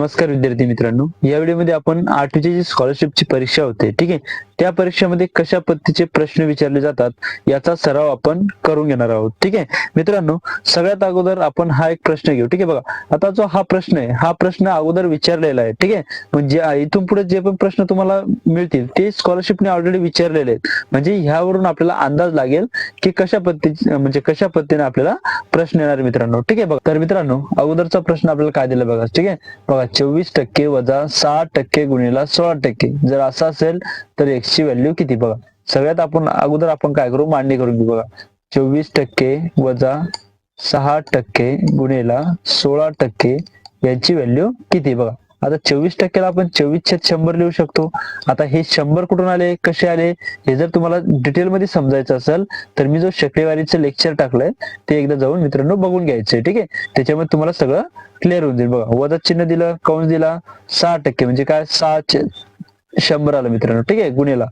नमस्कार विद्यार्थी मित्रांनो. या व्हिडिओमध्ये आपण आठवीची जी स्कॉलरशिपची परीक्षा होते ठीक आहे त्या परीक्षेमध्ये कशा पद्धतीचे प्रश्न विचारले जातात याचा सराव आपण करून घेणार आहोत ठीक आहे. मित्रांनो सगळ्यात अगोदर आपण हा एक प्रश्न घेऊ ठीक आहे बघा. आता जो हा प्रश्न आहे हा प्रश्न अगोदर विचारलेला आहे ठीक आहे. म्हणजे इथून पुढे जे पण प्रश्न तुम्हाला मिळतील ते स्कॉलरशिपने ऑलरेडी विचारलेले आहेत. म्हणजे ह्यावरून आपल्याला अंदाज लागेल की कशा पद्धती म्हणजे कशा पद्धतीने आपल्याला प्रश्न येणार मित्रांनो ठीक आहे बघा. तर मित्रांनो अगोदरचा प्रश्न आपल्याला काय दिला बघा ठीक आहे. बघा चोवीस टक्के वजा सहा टक्के गुणिला सोळा टक्के. जर असं असेल तर एक्सची व्हॅल्यू किती बघा. सगळ्यात आपण अगोदर आपण काय करू? मांडणी करून घेऊ बघा. चोवीस टक्के वजा सहा टक्के गुणिला सोळा टक्के यांची व्हॅल्यू किती बघा? आता चोवीस टक्क्याला आपण चोवीस छेद शंभर लिहू शकतो. आता हे शंभर कुठून आले? कसे आले? हे जर तुम्हाला डिटेलमध्ये समजायचं असेल तर मी जो शक्रेवारीचं लेक्चर टाकलंय ते एकदा जाऊन मित्रांनो बघून घ्यायचंय ठीक आहे? त्याच्यामध्ये तुम्हाला सगळं क्लिअर होऊन जाईल. बघा वजा चिन्ह दिलं कंस दिला सहा टक्के म्हणजे काय? सहा छेद शंभर आलं मित्रांनो ठीक आहे? गुन्हेला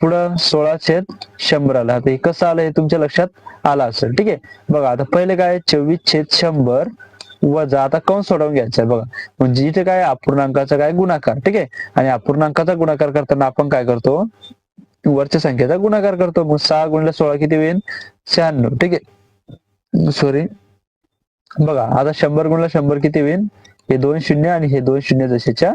पुढं सोळा छेद शंभर आलं. आता हे कसं आलं हे तुमच्या लक्षात आलं असेल ठीक आहे? बघा आता पहिले काय? चोवीस छेद शंभर वजा. आता कंस सोडवून घ्यायचा आहे. बघा. म्हणजे इथे काय अपूर्णांकाचा काय गुणाकार. ठीक आहे? आणि अपूर्णांकाचा गुणाकार करताना आपण काय करतो? वरच्या संख्येचा गुणाकार करतो. मग सहा गुणला सोळा किती होईल? शहाण्णव. ठीक आहे? सॉरी बघा. आता शंभर गुणला शंभर किती होईल? हे दोन शून्य आणि हे दोन शून्य जसेच्या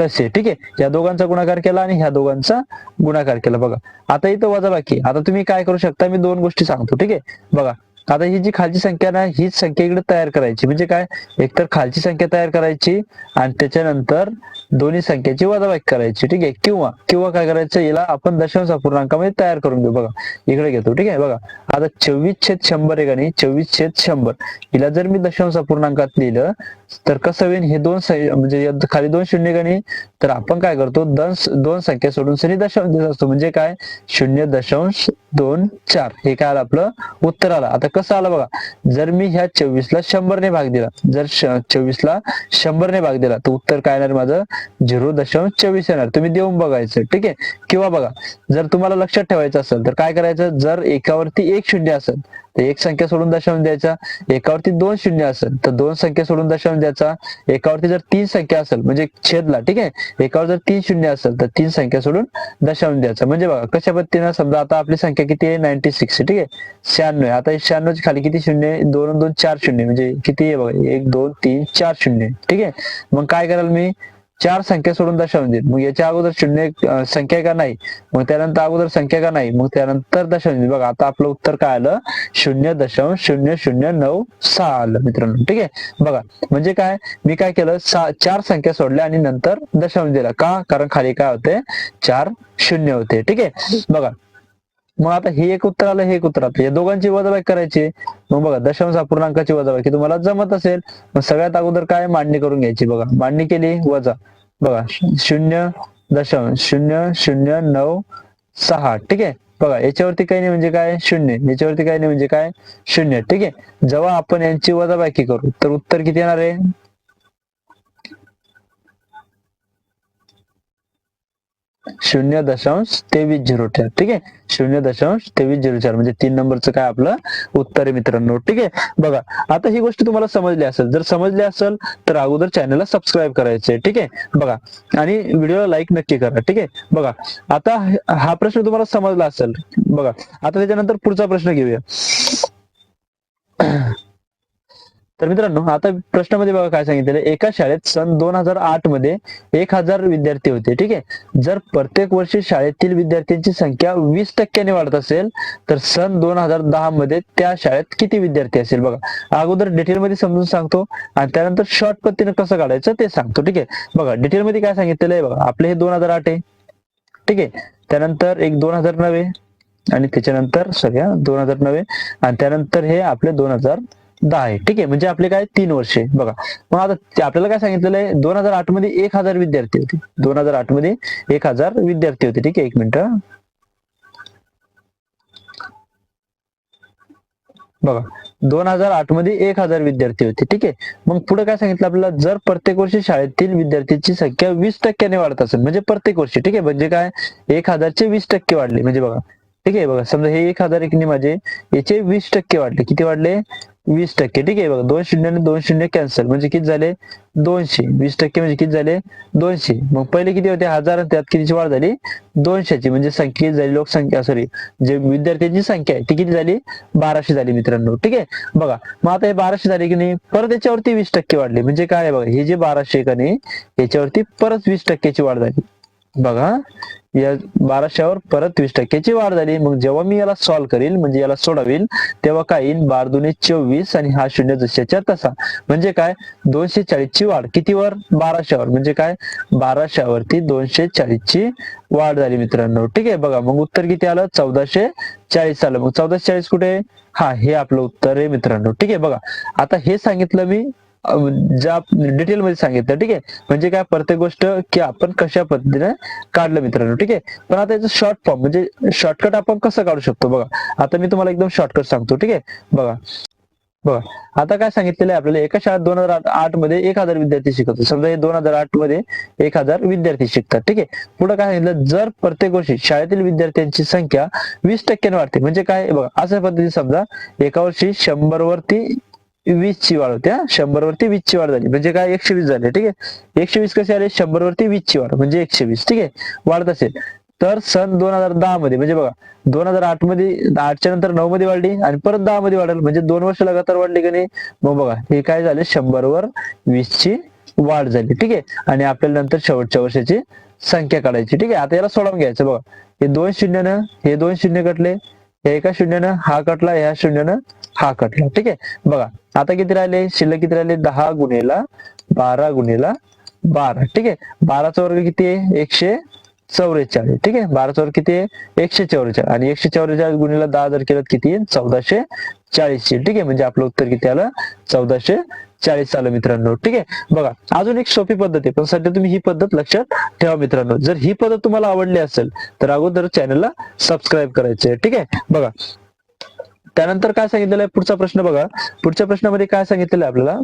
तसे. ठीक आहे? या दोघांचा गुणाकार केला आणि ह्या दोघांचा गुणाकार केला. बघा. आता इथं वजा बाकी आता तुम्ही काय करू शकता? मी दोन गोष्टी सांगतो. ठीक आहे? बघा. आता ही जी खालची संख्या ना हीच संख्या इकडे तयार करायची. म्हणजे काय? एकतर खालची संख्या तयार करायची आणि त्याच्यानंतर दोन्ही संख्येची वजाबाकी करायची. ठीक आहे? किंवा किंवा काय करायचं? याला आपण दशांश अपूर्णांकामध्ये तयार करून घेऊ बघा इकडे घेतो. ठीक आहे? बघा आता चोवीस छेद शंभर आहे आणि चोवीस छेद शंभर. हिला जर मी दशांश अपूर्णांकात लिहिलं तर कसं होईल? हे दोन म्हणजे खाली दोन शून्य गणी तर आपण काय करतो? दोन दोन संख्या सोडून सरी दशांश देत असतो म्हणजे काय? शून्य दशांश दोन चार. हे काय आलं आपलं? उत्तर आलं. आता कसं आलं बघा? जर मी ह्या चोवीसला शंभरने भाग दिला जर चोवीसला शंभरने भाग दिला तर उत्तर काय येणार माझं? झिरो दशांश चोवीस येणार. तुम्ही देऊन बघायचं ठीक आहे? किंवा बघा जर तुम्हाला लक्षात ठेवायचं असेल तर काय करायचं? जर एकावरती एक शून्य असेल तर एक संख्या सोडून दशांश द्यायचा एकावरती दोन शून्य असेल तर दोन संख्या सोडून दशांश द्यायचा एकावरती जर तीन संख्या असेल म्हणजे छेदला ठीक आहे? एकावर जर तीन शून्य असेल तर तीन संख्या सोडून दशांश द्यायचा. म्हणजे बघा कशा पद्धतीनं समजा आता आपली संख्या किती आहे? नाईन्टी सिक्स ठीक आहे? शहाण्णव आहे. आता शहाण्णव खाली किती शून्य दोन दोन चार शून्य म्हणजे किती आहे बघा? एक दोन तीन चार शून्य ठीक आहे? मग काय कराल मी? चार संख्या सोडून दशांश देईल म्हणजे. मग याच्या अगोदर शून्य संख्या का नाही? मग त्यानंतर अगोदर संख्या का नाही? मग त्यानंतर दशांश देईल म्हणजे. बघा आता आपलं उत्तर काय आलं? शून्य दशांश शून्य शून्य नऊ सहा आलं मित्रांनो. ठीक आहे? बघा म्हणजे काय? मी काय केलं? चार संख्या सोडल्या आणि नंतर दशांश दिला. का? कारण खाली काय होते? चार शून्य होते. ठीक आहे? बघा मग आता हे एक उत्तर आलं हे एक उत्तर आलं. या दोघांची वजाबाकी करायची मग बघा दशांश अपूर्णांकाची वजाबाकी. तुम्हाला जमत असेल मग सगळ्यात अगोदर काय मांडणी करून घ्यायची बघा. मांडणी केली वजा. बघा शून्य दशांश शून्य शून्य नऊ सहा. ठीक आहे? बघा याच्यावरती काही नाही म्हणजे काय? शून्य. याच्यावरती काही नाही म्हणजे काय? शून्य. ठीक आहे? जेव्हा आपण यांची वजाबाकी करू तर उत्तर किती येणार आहे? शून्य दशांश तेवीस झिरो चार ठीक आहे? शून्य दशांश तेवीस झिरो चार म्हणजे तीन नंबरचं काय आपलं? उत्तर आहे मित्रांनो ठीक आहे? बघा आता ही गोष्ट तुम्हाला समजली असेल. जर समजली असेल तर अगोदर चॅनलला सबस्क्राईब करायचे ठीक आहे? बघा आणि व्हिडिओला लाईक नक्की करा ठीक आहे? बघा आता हा प्रश्न तुम्हाला समजला असेल. बघा आता त्याच्यानंतर पुढचा प्रश्न घेऊया. तर मित्रांनो आता प्रश्नामध्ये बघा काय सांगितलेलं एका शाळेत सन दोन हजार आठमध्ये एक हजार विद्यार्थी होते ठीक आहे? जर प्रत्येक वर्षी शाळेतील विद्यार्थ्यांची संख्या वीस टक्क्याने वाढत असेल तर सन दोन हजार दहा मध्ये त्या शाळेत किती विद्यार्थी असेल बघा. अगोदर डिटेल मध्ये समजून सांगतो आणि त्यानंतर शॉर्ट पद्धतीने कसं काढायचं ते सांगतो ठीक आहे? बघा डिटेल मध्ये काय सांगितलेलं आहे बघा. आपले हे दोन हजार आठ आहे ठीक आहे? त्यानंतर एक दोन हजार नव्हे आणि त्याच्यानंतर सगळ्या दोन हजार नव्हे आणि त्यानंतर हे आपले दोन हजार दहा आहे. ठीक आहे. म्हणजे आपले काय तीन वर्षे. बघा. मग आता आपल्याला काय सांगितलेलं आहे? दोन हजार आठमध्ये एक हजार विद्यार्थी होते. दोन हजार आठमध्ये एक हजार विद्यार्थी होते. ठीक आहे. एक मिनिट. बघा. दोन हजार आठमध्ये एक हजार विद्यार्थी होते. ठीक आहे. मग पुढे काय सांगितलं आपल्याला? जर प्रत्येक वर्षी शाळेतील विद्यार्थ्यांची संख्या वीस टक्क्याने वाढत असेल म्हणजे प्रत्येक वर्षी. ठीक आहे. म्हणजे काय? एक हजारचे वीस टक्के वाढले. म्हणजे बघा. ठीक आहे. बघा. समजा हे एक हजार एकने माझे याचे वीस टक्के वाढले. किती वाढले? वीस टक्के. ठीक आहे बघा दोन शून्य आणि दोन शून्य कॅन्सल म्हणजे किती झाले? दोनशे. वीस टक्के म्हणजे किती झाले? दोनशे. मग पहिले किती होते? हजार त्यात कितीची वाढ झाली? दोनशेची. म्हणजे संख्या झाली? लोकसंख्या सॉरी जे विद्यार्थ्यांची संख्या आहे ती किती झाली? बाराशे झाली मित्रांनो. ठीक आहे? बघा मग आता हे बाराशे झाले की नाही? परत याच्यावरती वीस टक्के वाढले. म्हणजे काय बघा हे जे बाराशे का नाही? याच्यावरती परत वीस टक्क्याची वाढ झाली. बघा या बाराशेवर परत वीस टक्क्याची वाढ झाली. मग जेव्हा मी याला सॉल्व्ह करील म्हणजे याला सोडवील तेव्हा काय येईल बार दोन्ही चोवीस आणि हा शून्य जशाच्या तसा. म्हणजे काय? दोनशे चाळीस ची वाढ. कितीवर? बाराशेवर. म्हणजे काय? बाराशेवरती दोनशे चाळीसची वाढ झाली मित्रांनो. ठीक आहे बघा. मग उत्तर किती आलं? चौदाशे चाळीस आलं. मग चौदाशे चाळीस कुठे? हा हे आपलं उत्तर आहे मित्रांनो. ठीक आहे बघा. आता हे सांगितलं मी ज्या डिटेल मध्ये सांगितलं ठीक आहे? म्हणजे काय प्रत्येक गोष्ट की आपण कशा पद्धतीने काढलं मित्रांनो ठीक आहे? पण आता याचं शॉर्ट फॉर्म म्हणजे शॉर्टकट आपण कसं काढू शकतो? बघा आता मी तुम्हाला एकदम शॉर्टकट सांगतो ठीक आहे? बघा बघा आता काय सांगितलेलं आहे आपल्याला एका शाळेत दोन हजार आठमध्ये एक हजार विद्यार्थी शिकवतो समजा हे दोन हजार आठमध्ये एक हजार विद्यार्थी शिकतात ठीक आहे? पुढे काय सांगितलं जर प्रत्येक वर्षी शाळेतील विद्यार्थ्यांची संख्या वीस टक्क्याने वाढते म्हणजे काय बघा अशा पद्धतीने समजा एका वर्षी शंभर वरती वीस ची वाढ होत्या शंभर वरती वीस ची वाढ झाली. म्हणजे काय? एकशे वीस झाले ठीक आहे? एकशे वीस कसे आले? शंभर वरती वीस ची वाढ. म्हणजे एकशे वीस ठीक आहे? वाढत असेल. तर सन दोन हजार दहा मध्ये म्हणजे बघा दोन हजार आठमध्ये आठच्या नंतर नऊ मध्ये वाढली आणि परत दहा मध्ये वाढेल. म्हणजे दोन वर्ष लगातार वाढली की नाही? मग बघा हे काय झाले? शंभर वर वीस ची वाढ झाली ठीक आहे? आणि आपल्याला नंतर शेवटच्या वर्षाची संख्या काढायची ठीक आहे? आता याला सोडवून घ्यायचं बघा. हे दोन शून्यानं हे दोन शून्य कटले. हे एका शून्यानं हा कटला ह्या शून्यानं हा कटला ठीक आहे? बघा आता किती राहिले? शिल्लक किती राहिले? दहा गुन्हेला बारा गुन्हेला बारा. ठीक आहे? बाराचा वर्ग किती आहे? एकशे चौवेचाळीस ठीक आहे? बाराचा वर्ग किती आहे? एकशे चौवेचाळीस आणि एकशे चौवेचाळीस गुन्हेला दहा जर केलं किती येईल? चौदाशे चाळीस ठीक आहे? म्हणजे आपलं उत्तर किती आलं? चौदाशे चाळीस आलं मित्रांनो. ठीक आहे? बघा अजून एक सोपी पद्धत आहे. पण सध्या तुम्ही ही पद्धत लक्षात ठेवा मित्रांनो. जर ही पद्धत तुम्हाला आवडली असेल तर अगोदर चॅनलला सबस्क्राईब करायचे ठीक आहे? बघा त्यानंतर काय सांगितलेलं आहे? पुढचा प्रश्न बघा. पुढच्या प्रश्नामध्ये काय सांगितलेलं आहे आपल्याला?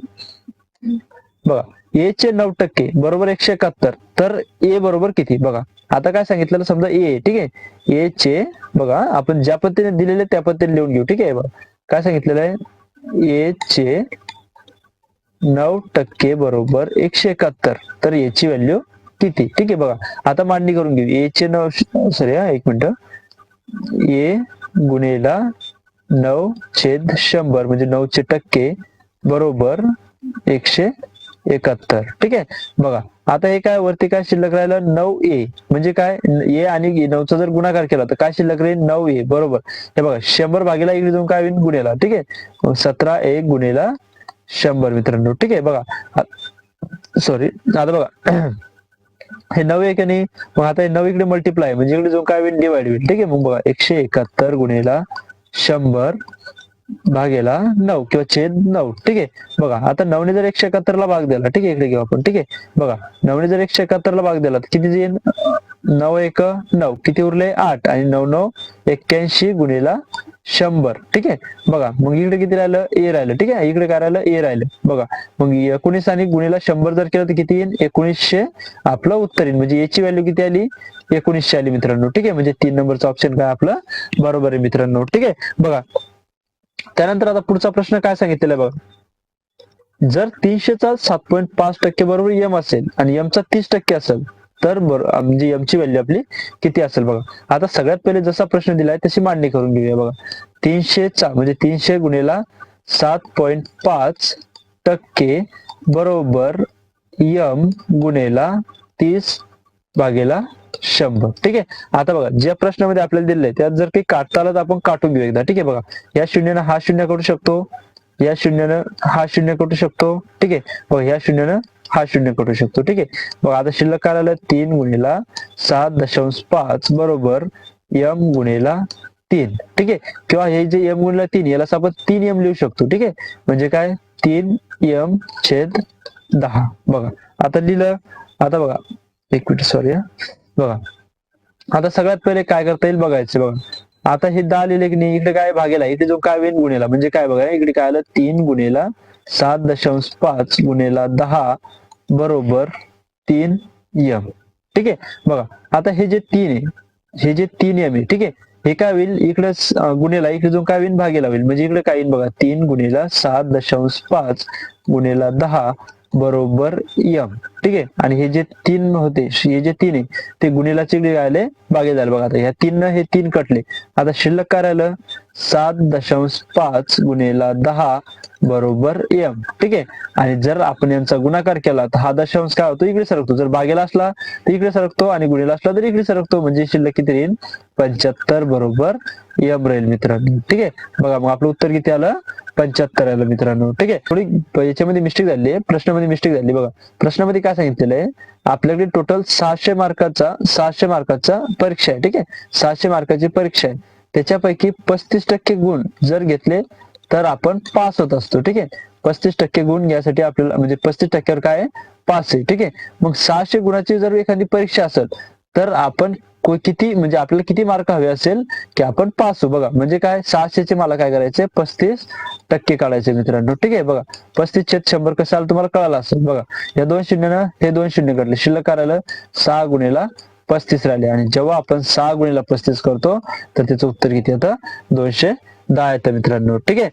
बघा. ए चे नऊ टक्के बरोबर एकशे एकाहत्तर. तर ए बरोबर किती? बघा. आता काय सांगितलेलं? समजा ए ठीक आहे? ए चे बघा आपण ज्या पद्धतीने दिलेले त्या पद्धतीने लिहून घेऊ ठीक आहे? बघा. काय सांगितलेलं आहे? ए चे नऊ टक्के बरोबर एकशे एकाहत्तर. तर याची व्हॅल्यू किती? ठीक आहे बघा. आता मांडणी करून घेऊ. ए चे नऊ सॉरी हा एक मिनिट. ए गुन्हेला नऊ छेद शंभर म्हणजे नऊचे टक्के बरोबर एकशे एकाहत्तर. ठीक आहे? बघा आता हे काय वरती काय शिल्लक राहिलं? नऊ ए. म्हणजे काय? ए आणि नऊचा जर गुणाकार केला तर काय शिल्लक राहील? नऊ ए. बरोबर. हे बघा शंभर भागीला इकडे जाऊन काय होईल? गुन्हेला ठीक आहे? सतरा एक गुन्हेला शंभर मित्रांनो. ठीक आहे? बघा सॉरी आता बघा. हे नऊ एक आणि मग आता हे नऊ इकडे मल्टिप्लाय म्हणजे इकडे जाऊन काय होईल? डिवाइड होईल. ठीक आहे? मग बघा एकशे एकाहत्तर गुन्हेला शंभर भागेला नऊ किंवा छेद नऊ. ठीक आहे? बघा आता नऊने जर एकशे एकाहत्तर ला भाग दिला ठीक आहे इकडे घेऊ आपण ठीक आहे? बघा नऊने जर एकशे एकाहत्तर ला भाग दिला तर किती येईल नऊ एक नऊ. किती उरले? आठ. आणि नऊ नऊ एक्क्याऐंशी गुन्हेला शंभर. ठीक आहे? बघा मग इकडे किती राहिलं? ए राहिलं. ठीक आहे? इकडे काय राहिलं? ए राहिलं. बघा मग एकोणीस आणि गुन्हेला शंभर जर केलं तर किती येईल एकोणीसशे. आपलं उत्तर येईल म्हणजे याची व्हॅल्यू किती आली? एकोणीसशे आली मित्रांनो. ठीक आहे? म्हणजे तीन नंबरचं ऑप्शन काय आपलं? बरोबर आहे मित्रांनो. ठीक आहे? बघा त्यानंतर आता पुढचा प्रश्न काय सांगितलेला बघा. जर तीनशेचा सात पॉईंट पाच टक्के बरोबर यम असेल आणि यमचा तीस टक्के असेल तर बरोबर म्हणजे यमची व्हॅल्यू आपली किती असेल बघा. आता सगळ्यात पहिले जसा प्रश्न दिलाय तशी मांडणी करून घेऊया बघा. तीनशेचा म्हणजे तीनशे गुणेला सात पॉईंट पाच टक्के बरोबर यम गुणेला तीस भागेला शंभर. ठीक आहे? आता बघा ज्या प्रश्नामध्ये आपल्याला दिले त्यात जर काही काढता आलं तर आपण काटून घेऊ एकदा. ठीक आहे बघा? या शून्यानं हा शून्य करू शकतो. या शून्यानं हा शून्य करू शकतो. ठीक आहे? बघा या शून्यानं हा शून्य करू शकतो. ठीक आहे? बघा आता शिल्लक काय आलं तीन गुणेला सात दशांश पाच बरोबर यम गुणेला तीन. ठीक आहे? किंवा हे जे यम गुणेला तीन याला आपण तीन यम लिहू शकतो. ठीक आहे? म्हणजे काय? तीन यम छेद दहा. बघा आता लिहिलं. आता बघा. एक मिनिट सॉरी बघा. आता सगळ्यात पहिले काय करता येईल बघायचं बघा. आता हे दहा लिहिले की नाही इकडे काय भागेला? इथे जो काय वेन गुन्हेला म्हणजे काय बघा इकडे काय आलं? तीन गुन्हेला सात दशांश पाच गुन्हेला दहा बरोबर तीन यम. ठीक आहे? बघा आता हे जे तीन आहे हे जे तीन यम आहे ठीक आहे? हे काय होईल? इकडे गुन्हेला इकडे जो काय होईल भागेला होईल. म्हणजे इकडे काय येईल बघा तीन गुन्हेला सात दशांश पाच गुन्हेला दहा बरोबर यम. ठीक आहे? आणि हे जे तीन होते हे जे तीन आहे ते गुन्हेला चिकडे आले बागे झाले. बघा आता ह्या तीन हे तीन कटले. आता शिल्लक काय राहिलं? सात दशांश पाच गुन्हेला दहा बरोबर एम ठीक आहे? आणि जर आपण यांचा गुणाकार केला तर हा दशांश काय होतो? इकडे सरकतो. जर बागेला असला तर इकडे सरकतो. आणि गुन्हेला असला तर इकडे सरकतो. म्हणजे शिल्लक किती राहील? पंच्याहत्तर बरोबर एम राहील मित्रांनो. ठीक आहे? बघा मग आपलं उत्तर किती आलं? पंच्याहत्तर आलं मित्रांनो. ठीक आहे? थोडी याच्यामध्ये मिस्टेक झाली आहे. प्रश्नामध्ये मिस्टेक झाली बघा. प्रश्नामध्ये काय सांगितलेलं आहे? आपल्याकडे टोटल सहाशे मार्काचा सहाशे मार्काचा परीक्षा आहे. ठीक आहे? सहाशे मार्काची परीक्षा आहे. त्याच्यापैकी पस्तीस टक्के गुण जर घेतले तर आपण पास होत असतो. ठीक आहे? पस्तीस टक्के गुण घ्यायसाठी आपल्याला म्हणजे पस्तीस टक्क्यावर काय पास आहे. ठीक आहे? मग सहाशे गुणाची जर एखादी परीक्षा असेल तर आपण को- किती म्हणजे आपल्याला किती मार्क हवे असेल की आपण पास. हो बघा म्हणजे काय? सहाशेचे मला काय करायचे? पस्तीस टक्के काढायचे मित्रांनो. ठीक आहे बघा. पस्तीस छेद शंभर कसं आलं तुम्हाला कळालं असेल. बघा या दोन शून्यनं हे दोन शून्य काढले. शिल्लक करायला सहा गुणेला पस्तीस राहिले. आणि जेव्हा आपण सहा गुणेला पस्तीस करतो तर त्याचं उत्तर किती येतं? दोनशे दहा येतं मित्रांनो. ठीक आहे?